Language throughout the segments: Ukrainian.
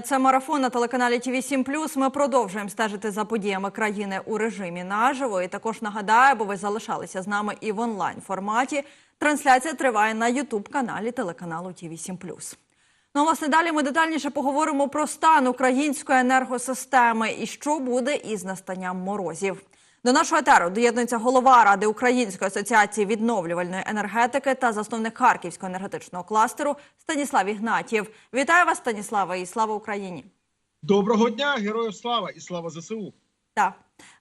Це марафон на телеканалі ТВ 7 Ми продовжуємо стежити за подіями країни у режимі наживо. І також нагадаю, бо ви залишалися з нами і в онлайн форматі. Трансляція триває на Ютуб каналі телеканалу ТВ 7 Ну, а, власне, далі ми детальніше поговоримо про стан української енергосистеми і що буде із настанням морозів. До нашого етеру доєднується голова Ради Української асоціації відновлювальної енергетики та засновник Харківського енергетичного кластеру Станіслав Ігнатів. Вітаю вас, Станіслава, і слава Україні! Доброго дня, героїв слава і слава ЗСУ. Так.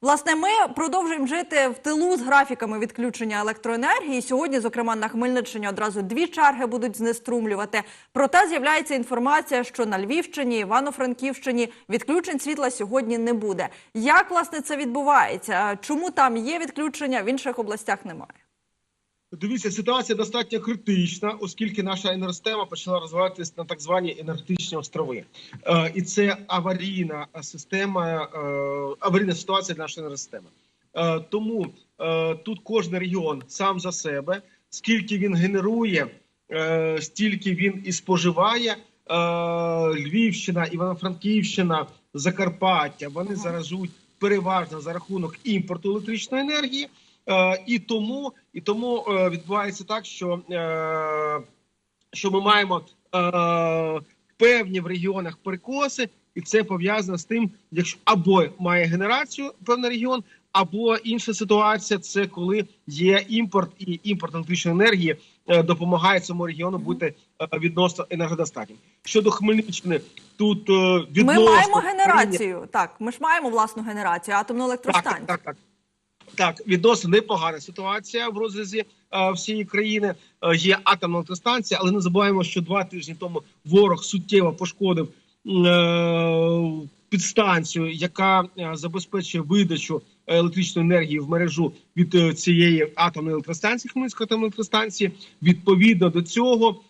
Власне, ми продовжуємо жити в тилу з графіками відключення електроенергії. Сьогодні, зокрема, на Хмельниччині одразу дві черги будуть знеструмлювати. Проте з'являється інформація, що на Львівщині, Івано-Франківщині відключень світла сьогодні не буде. Як власне це відбувається? Чому там є відключення, в інших областях немає? Дивіться, ситуація достатньо критична, оскільки наша енергосистема почала розвиватися на так звані енергетичні острови, е, і це аварійна система, е, аварійна ситуація для нашої енергосистеми. Е, тому е, тут кожен регіон сам за себе, скільки він генерує, е, стільки він і споживає. Е, Львівщина, Івано-Франківщина, Закарпаття вони зараз живуть переважно за рахунок імпорту електричної енергії. Е, і тому і тому е, відбувається так, що, е, що ми маємо певні в регіонах перекоси, і це пов'язано з тим, якщо або має генерацію певний регіон, або інша ситуація це коли є імпорт, і імпорт електричної енергії допомагає цьому регіону бути відносно енергодостатнім. Щодо Хмельниччини, тут відносно Ми маємо генерацію. Так, ми ж маємо власну генерацію, атомну електростанцію. так, так, так. Так, відносно непогана ситуація в розрізі е, всієї країни. Е, є атомна електростанція, але не забуваємо, що два тижні тому ворог суттєво пошкодив е, підстанцію, яка забезпечує видачу електричної енергії в мережу від цієї атомної електростанції Хмельницької атомної електростанції. Відповідно до цього.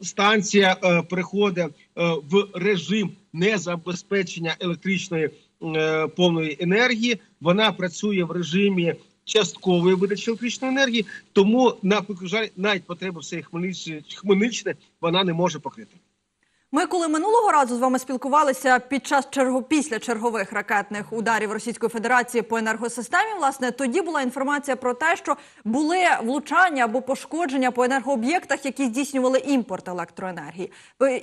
Станція е, переходить в режим незабезпечення електричної повної енергії. Вона працює в режимі часткової видачі електричної енергії, тому на жаль, навіть потреби всієї Хмельниччини вона не може покрити. Ми коли минулого разу з вами спілкувалися під час черго після чергових ракетних ударів Російської Федерації по енергосистемі, власне, тоді була інформація про те, що були влучання або пошкодження по енергооб'єктах, які здійснювали імпорт електроенергії.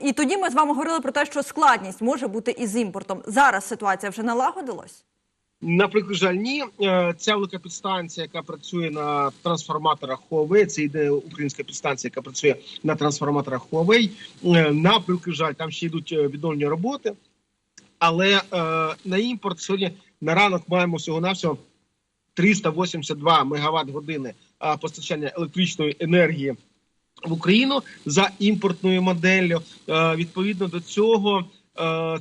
І тоді ми з вами говорили про те, що складність може бути із імпортом. Зараз ситуація вже налагодилась. Наприклад, жаль, ні, Е, ця велика підстанція, яка працює на трансформаторах Huawei, це йде українська підстанція, яка працює на трансформаторах Huawei. Е, На превеликий жаль, там ще йдуть е, відновлені роботи. Але на імпорт сьогодні на ранок маємо всього навсього 382 мегаватт години постачання електричної енергії в Україну за імпортною моделлю. Відповідно до цього,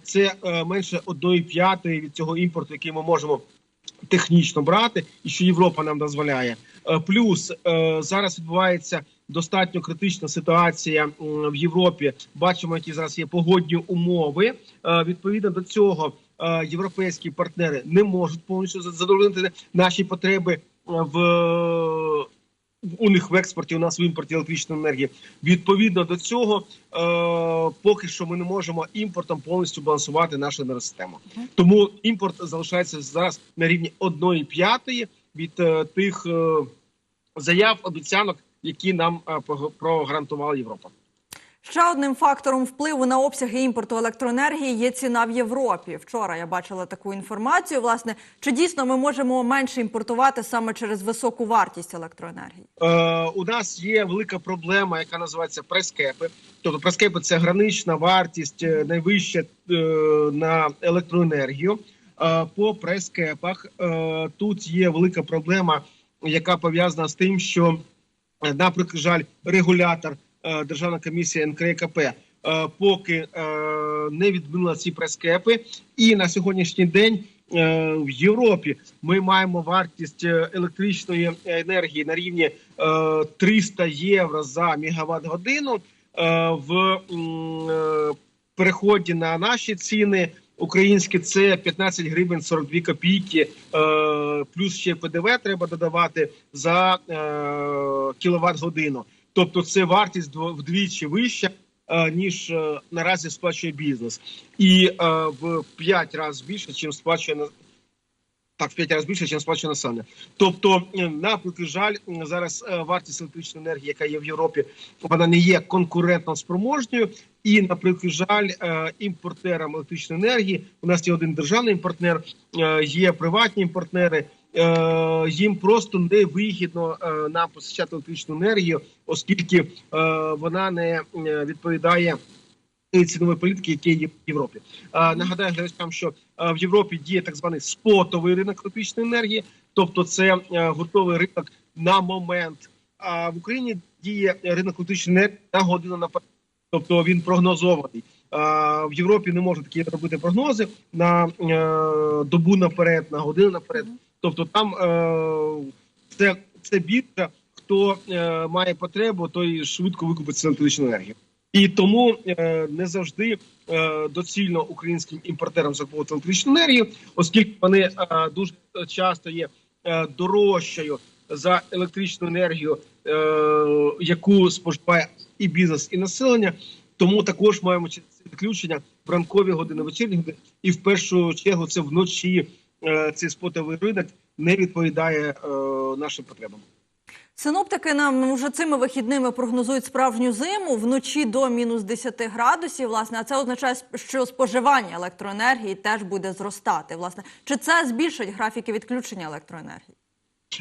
це е, менше 1,5 від цього імпорту, який ми можемо технічно брати, і що Європа нам дозволяє. Е, Плюс е, зараз відбувається достатньо критична ситуація в Європі. Бачимо, які зараз є погодні умови. Е, Відповідно до цього, е, європейські партнери не можуть повністю задовольнити наші потреби е, в. У них в експорті, у нас в імпорті електричної енергії. Відповідно до цього, е, поки що ми не можемо імпортом повністю балансувати нашу енергосистему. Тому імпорт залишається зараз на рівні 1,5 від е, тих е, заяв, обіцянок, які нам е, прогарантувала Європа. Ще одним фактором впливу на обсяги імпорту електроенергії є ціна в Європі. Вчора я бачила таку інформацію. Власне, чи дійсно ми можемо менше імпортувати саме через високу вартість електроенергії? Е, у нас є велика проблема, яка називається прескепи. Тобто прескепи це гранична вартість е, найвища е, на електроенергію. Е, по прескепах е, тут є велика проблема, яка пов'язана з тим, що, е, наприклад, жаль, регулятор Державна комісія НКРКП е, поки е, не відмінила ці прескепи, і на сьогоднішній день. е, В Європі ми маємо вартість е, електричної енергії на рівні е, 300 євро за мегаватт годину. Е, В е, переході на наші ціни українські це 15 гривень 42 копійки, е, плюс ще ПДВ треба додавати за е, кіловат годину. Тобто, це вартість вдвічі вища. е, ніж е, наразі сплачує бізнес, і е, в 5 разів більше, чим сплачує на так, в 5 разів більше, ніж сплачує населення. Тобто, на превеликий жаль, зараз вартість електричної енергії, яка є в Європі, вона не є конкурентно спроможною. І на превеликий жаль, імпортерам електричної енергії у нас є один державний імпортер, є приватні імпортери. Е, Їм просто не вигідно е, нам постачати електричну енергію, оскільки е, вона не відповідає цінової політики, які є в Європі. Е, Нагадаю глядачам, що в Європі діє так званий спотовий ринок електричної енергії, тобто це готовий ринок на момент. А в Україні діє ринок електричної енергії на годину наперед. Тобто він прогнозований. А, в Європі не можуть такі робити прогнози на добу наперед, на годину наперед. Тобто там е, це, це біржа, хто е, має потребу, той швидко викупить електричну енергію. І тому е, не завжди доцільно українським імпортерам закупувати електричну енергію, оскільки вони дуже часто є дорожчою за електричну енергію, яку споживає і бізнес, і населення. Тому також маємо відключення в ранкові години, вечірні години, і в першу чергу це вночі цей спотовий ринок не відповідає е, нашим потребам. Синоптики нам вже цими вихідними прогнозують справжню зиму вночі до мінус 10 градусів. Власне, а це означає, що споживання електроенергії теж буде зростати. Власне, чи це збільшить графіки відключення електроенергії?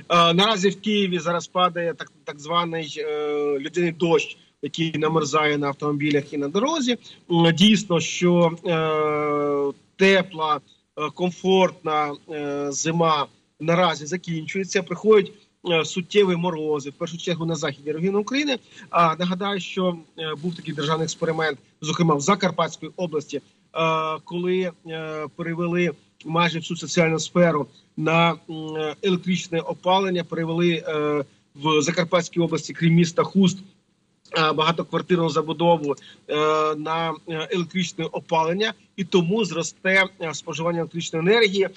Е, наразі в Києві зараз падає так, так званий е, людяний дощ, який намерзає на автомобілях і на дорозі. Дійсно, що е, тепла, е, комфортна е, зима наразі закінчується. Приходять е, суттєві морози, в першу чергу на західній регіоні України. А нагадаю, що е, був такий державний експеримент, зокрема в Закарпатській області, е, коли е, перевели майже всю соціальну сферу на електричне опалення, перевели е, в Закарпатській області, крім міста Хуст. Е, Багатоквартирну забудову е, на е, електричне опалення, і тому зросте споживання електричної енергії.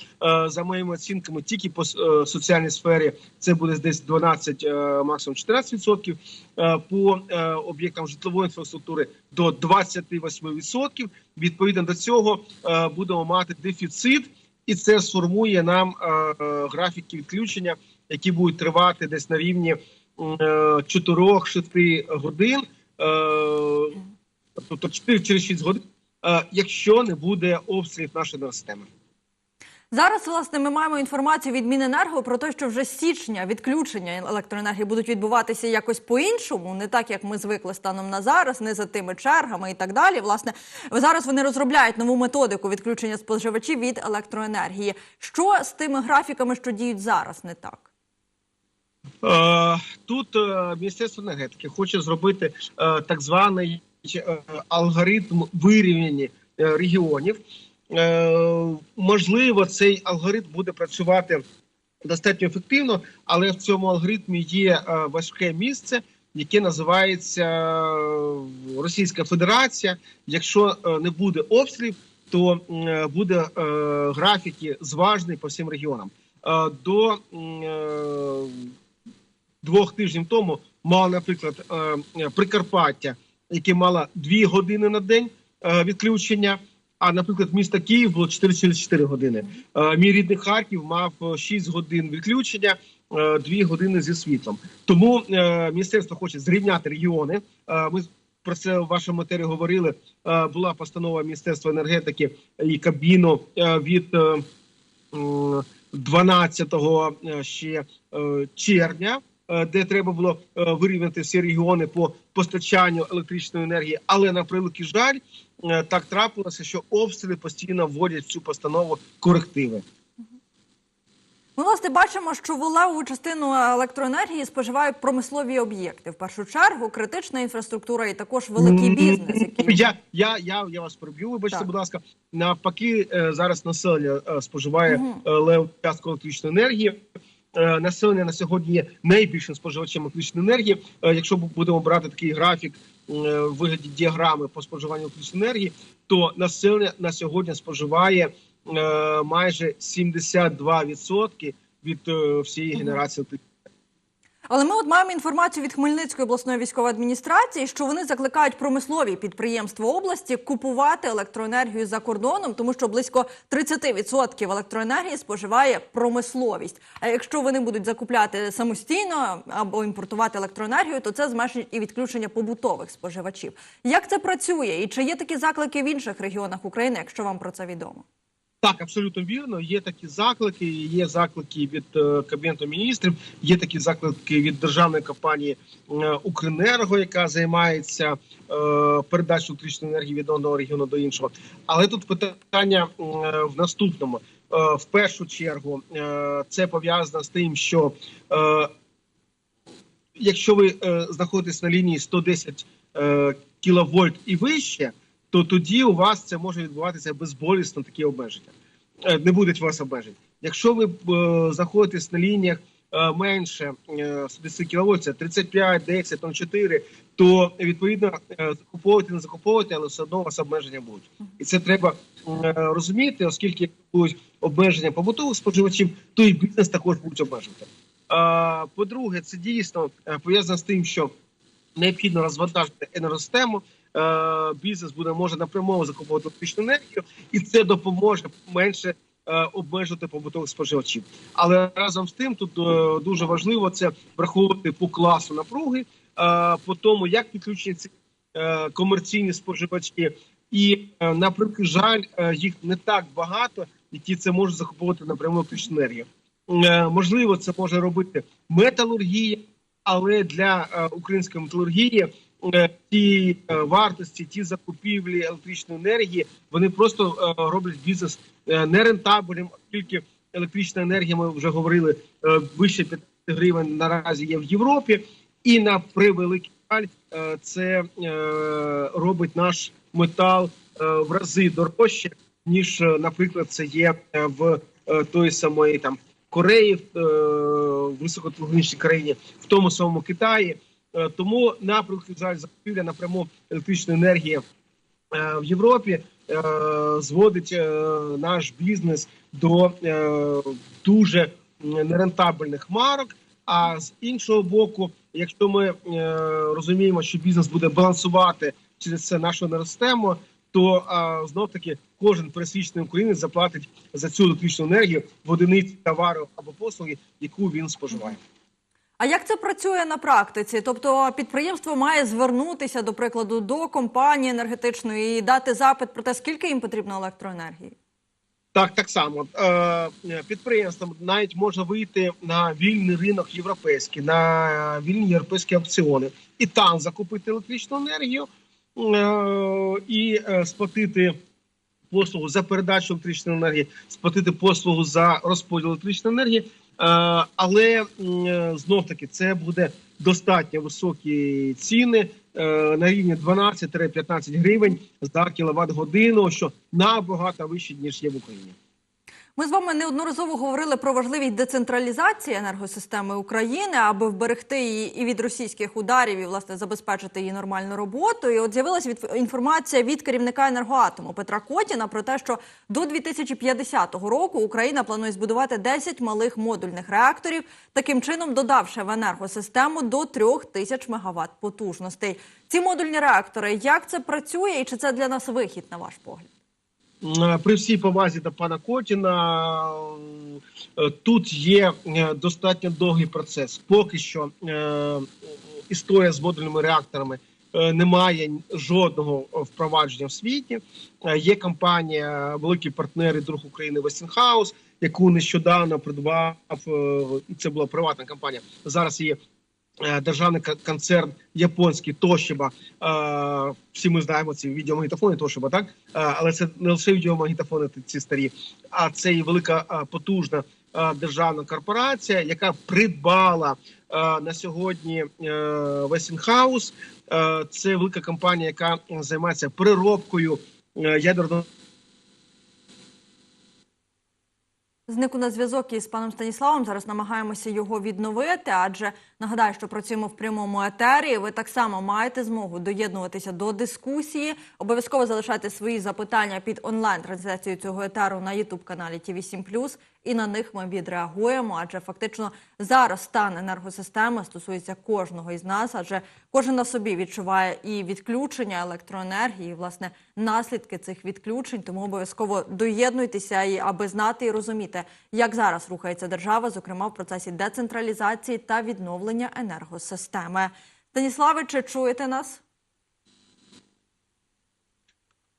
За моїми оцінками, тільки по соціальній сфері це буде десь 12, е, максимум 14 відсотків. Е, по об'єктам житлової інфраструктури до 28 відсотків. Відповідно до цього будемо мати дефіцит, і це сформує нам графіки відключення, які будуть тривати десь на рівні 4-6 годин, е, тобто 4 через 6 годин, е, якщо не буде обстрілів нашої енергосистеми. Зараз власне ми маємо інформацію від Міненерго про те, що вже січня відключення електроенергії будуть відбуватися якось по-іншому, не так як ми звикли станом на зараз, не за тими чергами і так далі. Власне, зараз вони розробляють нову методику відключення споживачів від електроенергії. Що з тими графіками, що діють зараз, не так? Е, Тут е, Міністерство енергетики хоче зробити е, так званий алгоритм вирівняння регіонів. Можливо, цей алгоритм буде працювати достатньо ефективно, але в цьому алгоритмі є важке місце, яке називається Російська Федерація. Якщо не буде обстрілів, то буде графіки зважені по всім регіонам. До двох тижнів тому мало, наприклад, е, Прикарпаття, яке мало дві години на день е, відключення. А, наприклад, місто Київ було 4 через 4 години. Е, Мій рідний Харків мав е, 6 годин відключення, 2 години зі світлом. Тому е, міністерство хоче зрівняти регіони. Е, Ми про це в вашому матеріалі говорили. Е, Була постанова Міністерства енергетики і Кабміну е, від е, 12 е, ще е, червня, е, де треба було е, вирівняти всі регіони по постачанню електричної енергії. Але на превеликий жаль, е, так трапилося, що обстріли постійно вводять в цю постанову корективи. Ми власне бачимо, що волеву частину електроенергії споживають промислові об'єкти. В першу чергу критична інфраструктура і також великий бізнес. Який... Я, я, я, я вас переб'ю, вибачте, Так. будь ласка. Навпаки, е, зараз населення е, споживає е, леву частку електричної енергії. Е, Населення на сьогодні є найбільшим споживачем електричної енергії. Е, Якщо будемо брати такий графік е, в вигляді діаграми по споживанню електричної енергії, то населення на сьогодні споживає е, майже 72% від е, всієї генерації електричної Але ми от маємо інформацію від Хмельницької обласної військової адміністрації, що вони закликають промислові підприємства області купувати електроенергію за кордоном, тому що близько 30% електроенергії споживає промисловість. А якщо вони будуть закупляти самостійно або імпортувати електроенергію, то це зменшить і відключення побутових споживачів. Як це працює, і чи є такі заклики в інших регіонах України, якщо вам про це відомо? Так, абсолютно вірно. Є такі заклики. Є заклики від е, кабінету міністрів. Є такі заклики від державної компанії е, Укренерго, яка займається е, передачею електричної енергії від одного регіону до іншого. Але тут питання в наступному. В першу чергу це пов'язано з тим, що якщо ви знаходитесь на лінії 110 е, кіловольт і вище, то тоді у вас це може відбуватися безболісно такі обмеження. Е, Не будуть у вас обмежень. Якщо ви е, знаходитесь на лініях е, менше е, 110 кВт, це 35, 10, 04, то відповідно е, закуповувати, не закуповувати, але все одно у вас обмеження будуть. І це треба е, розуміти, оскільки будуть обмеження побутових споживачів, то і бізнес також будуть обмежувати. Е, По-друге, це дійсно е, пов'язано з тим, що необхідно розвантажити енергосистему. Е, Бізнес буде може напряму закуповувати електричну енергію, і це допоможе менше е, обмежити побутових споживачів. Але разом з тим, тут е, дуже важливо це враховувати по класу напруги, по тому, як підключені ці комерційні споживачі, і на превеликий жаль, їх не так багато, які це можуть закуповувати напряму електричну енергію. Можливо, це може робити металургія, але для української металургії ті е, вартості, ті закупівлі електричної енергії, вони просто е, роблять бізнес е, нерентабельним, оскільки електрична енергія, ми вже говорили, е, вище 50 гривень наразі є в Європі, і на превеликий жаль, е, це е, робить наш метал е, в рази дорожче, ніж, е, наприклад, це є е, в е, той самої там Кореї, в е, високотехнологічній країні, в тому самому Китаї. Е, Тому напрямок жаль закупівля напряму електричної енергії е, в Європі е, зводить наш бізнес до дуже нерентабельних марок. А з іншого боку, якщо ми розуміємо, що бізнес буде балансувати через це нашу енергосистему, то знов таки кожен пересвідчений українець заплатить за цю електричну енергію в одиниці товару або послуги, яку він споживає. А як це працює на практиці? Тобто підприємство має звернутися, до прикладу, до компанії енергетичної і дати запит про те, скільки їм потрібно електроенергії? Так, так само е, підприємство навіть може вийти на вільний ринок європейський, на вільні європейські аукціони і там закупити електричну енергію е, і е, сплатити послугу за передачу електричної енергії, сплатити послугу за розподіл електричної енергії. Е, але знов таки це буде достатньо високі ціни е, на рівні 12-15 гривень за кіловат годину, що набагато вище ніж є в Україні. Ми з вами неодноразово говорили про важливість децентралізації енергосистеми України, аби вберегти її і від російських ударів, і власне забезпечити її нормальну роботу. І от з'явилася від інформація від керівника енергоатому Петра Котіна про те, що до 2050 року Україна планує збудувати 10 малих модульних реакторів, таким чином додавши в енергосистему до 3 тисяч мегаватт потужностей. Ці модульні реактори, як це працює, і чи це для нас вихід, на ваш погляд? Е, При всій повазі до пана Котіна е, тут є е, достатньо довгий процес. Поки що історія з модульними реакторами е, не має жодного впровадження в світі. Є компанія, великі партнери друг України Westinghouse, яку нещодавно придбав. е, Це була приватна компанія. Зараз е, державний кон- концерн японський Тошиба. Е, Всі ми знаємо ці відеомагнітофони Тошиба, так? Е, Але це не лише відеомагнітофони ці старі, а це і велика е, потужна е, державна корпорація, яка придбала е, на сьогодні е, Westinghouse. Е, Це велика компанія, яка е, займається переробкою е, ядерного Зник у нас зв'язок із паном Станіславом. Зараз намагаємося його відновити. Адже нагадаю, що працюємо в прямому етері. Ви так само маєте змогу доєднуватися до дискусії. Обов'язково залишайте свої запитання під онлайн трансляцією цього етеру на Ютуб каналі ТВ 7 і на них ми відреагуємо. Адже фактично зараз стан енергосистеми стосується кожного із нас, адже кожен на собі відчуває і відключення електроенергії, і, власне, наслідки цих відключень. Тому обов'язково доєднуйтеся і аби знати і розуміти, як зараз рухається держава, зокрема в процесі децентралізації та відновлення енергосистеми. Станіславе, чи чуєте нас?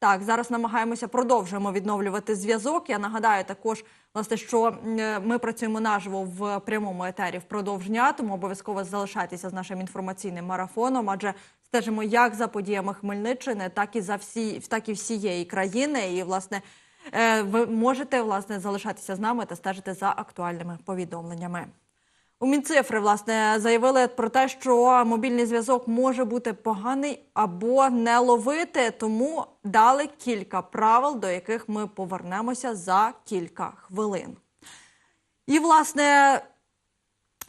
Так, зараз намагаємося продовжуємо відновлювати зв'язок. Я нагадаю також, власне, що ми працюємо наживо в прямому етері впродовж дня, тому обов'язково залишайтеся з нашим інформаційним марафоном, адже стежимо як за подіями Хмельниччини, так і за всі, так і всієї країни. І власне е, ви можете власне залишатися з нами та стежити за актуальними повідомленнями. У Мінцифри власне заявили про те, що мобільний зв'язок може бути поганий або не ловити, тому дали кілька правил, до яких ми повернемося за кілька хвилин. І власне.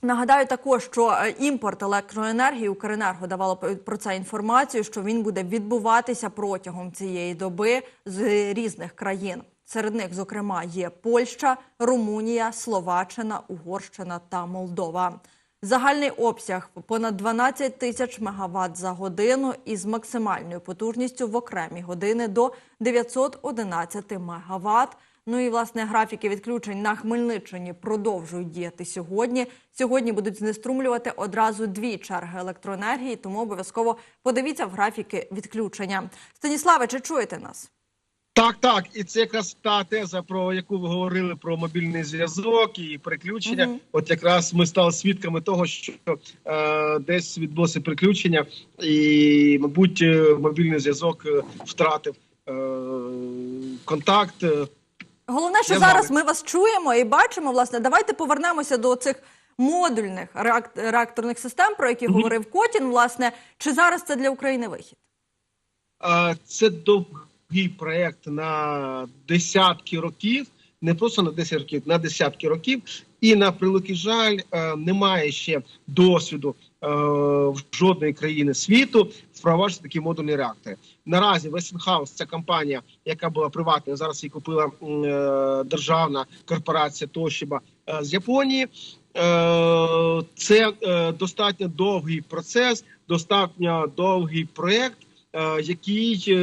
Нагадаю також, що е, імпорт електроенергії Укренерго давало про це інформацію, що він буде відбуватися протягом цієї доби з різних країн. Серед них, зокрема, є Польща, Румунія, Словаччина, Угорщина та Молдова. Загальний обсяг понад 12 тисяч мегаватт за годину із максимальною потужністю в окремі години до 911 мегаватт. Ну і власне графіки відключень на Хмельниччині продовжують діяти сьогодні. Сьогодні будуть знеструмлювати одразу дві черги електроенергії, тому обов'язково подивіться в графіки відключення. Станіславе, чи чуєте нас? Так, так, і це якраз та теза, про яку ви говорили про мобільний зв'язок і переключення. Мгм. От якраз ми стали свідками того, що е, десь відбулося переключення, і, мабуть, е, мобільний зв'язок е, втратив е, контакт. е, Головне, що Я зараз ми вас чуємо і бачимо. Власне, давайте повернемося до цих модульних реакторних систем, про які говорив Котін. Власне, чи зараз це для України вихід? Це довгий проект на десятки років, не просто на 10 років, на десятки років. І на превеликий жаль, е, немає ще досвіду е, в жодної країни світу впроваджувати такі модульні реактори. Наразі Westinghouse – це компанія, яка була приватною. Зараз її купила е, державна корпорація Toshiba з Японії. Це достатньо довгий процес, достатньо довгий проект, який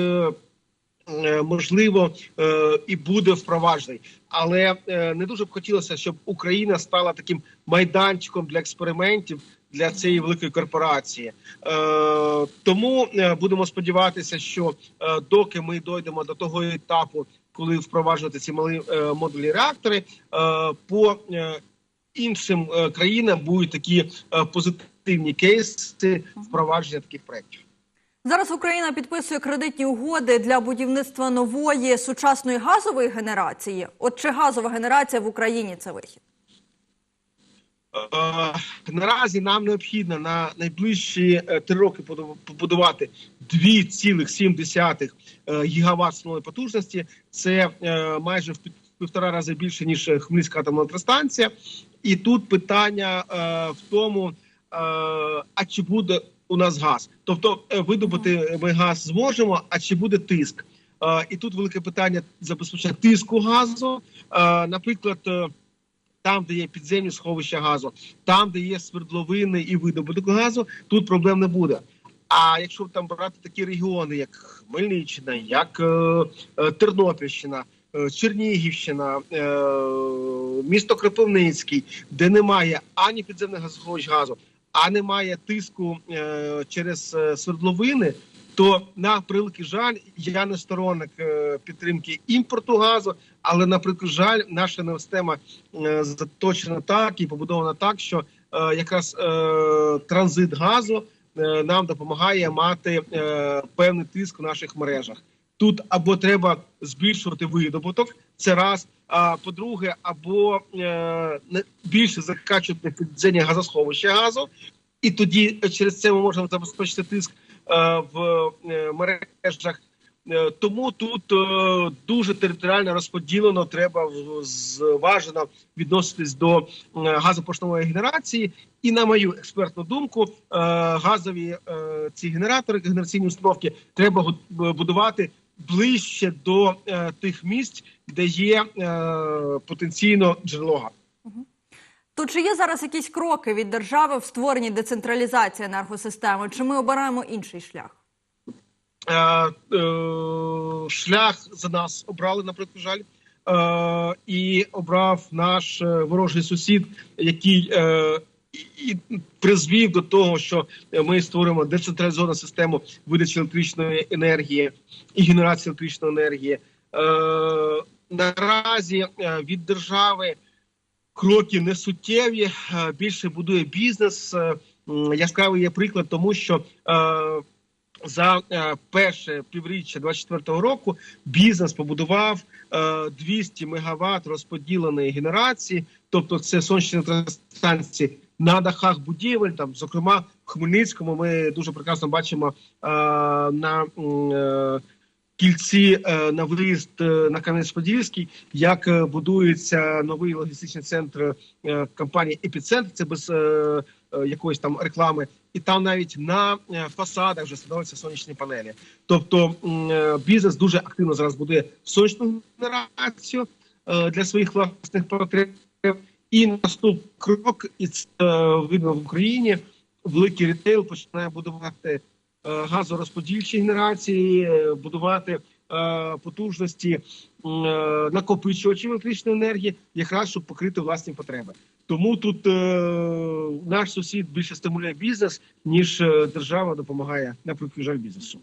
можливо е, і буде впроваджений. Але е, не дуже б хотілося, щоб Україна стала таким майданчиком для експериментів для цієї великої корпорації. Е, Тому е, будемо сподіватися, що е, доки ми дійдемо до того етапу, коли впроваджувати ці мали е, модульні реактори, е, по е, іншим е, країнам будуть такі е, позитивні кейси впровадження таких проєктів. Зараз Україна підписує кредитні угоди для будівництва нової сучасної газової генерації. От чи газова генерація в Україні це вихід? Е, Наразі нам необхідно на найближчі е, три роки побуду- побудувати 2,7 е, гігаватт основної потужності. Це майже в півтора рази більше ніж Хмельницька атомна електростанція. І тут питання в тому, а чи буде у нас газ? Тобто е, видобути ми газ зможемо, а чи буде тиск? Е, І тут велике питання забезпечення тиску газу. Е, Наприклад. там, де є підземні сховища газу, там, де є свердловини і видобуток газу, тут проблем не буде. А якщо там брати такі регіони, як Хмельниччина, як е, Тернопільщина, е, Чернігівщина, е, місто Кропивницький, де немає ані підземних газосховищ газу, а немає тиску е, через е, свердловини, то на превеликий жаль, я не сторонник е, підтримки імпорту газу, але на жаль, наша енергосистема заточена так і побудована так, що якраз транзит газу нам допомагає мати певний тиск в наших мережах. Тут або треба збільшувати видобуток, це раз. А по-друге, або е, більше закачувати підземні газосховища газу, і тоді е, через це ми можемо забезпечити тиск е, в е, мережах. Е, Тому тут е, дуже територіально розподілено, треба зважено відноситись до е, газопоштової генерації. І на мою експертну думку, е, газові е, ці генератори, генераційні установки треба будувати ближче до е, тих місць, де є е, потенційно джерело газу. То чи є зараз якісь кроки від держави в створенні децентралізації енергосистеми? Чи ми обираємо інший шлях? Е, е, шлях за нас обрали, наприклад, жаль. Е, і обрав наш е, ворожий сусід, який е, і, призвів до того, що ми створимо децентралізовану систему видачі електричної енергії і генерації електричної енергії. Е, наразі е, від держави кроки не суттєві. е, Більше будує бізнес. Яскравий є приклад, тому що за перше півріччя 24-го року бізнес побудував е, 200 мегаватт розподіленої генерації, тобто це сонячні електростанції на дахах будівель. Там, зокрема, в Хмельницькому ми дуже прекрасно бачимо е, на е, кільці е, на виїзд е, на Кам'янець-Подільський, як е, будується новий логістичний центр е, компанії Епіцентр. Це без е, е, якоїсь там реклами, і там навіть на е, фасадах вже становляться сонячні панелі. Тобто е, бізнес дуже активно зараз будує сонячну генерацію для своїх власних потреб. І наступний крок, і це е, видно в Україні. Великий рітейл починає будувати е, газорозподільчі генерації, е, будувати потужності накопичувачів електричної енергії, якраз щоб покрити власні потреби. Тому тут наш сусід більше стимулює бізнес, ніж держава допомагає на прикладі жаль бізнесу.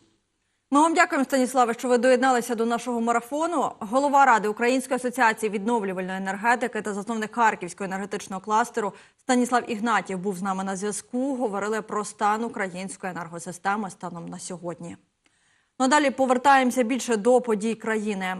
Ми вам дякуємо, Станіславе, що ви доєдналися до нашого марафону. Голова ради Української асоціації відновлювальної енергетики та засновник Харківського енергетичного кластеру Станіслав Ігнатів був з нами на зв'язку. Говорили про стан української енергосистеми станом на сьогодні. Ну далі повертаємося більше до подій країни.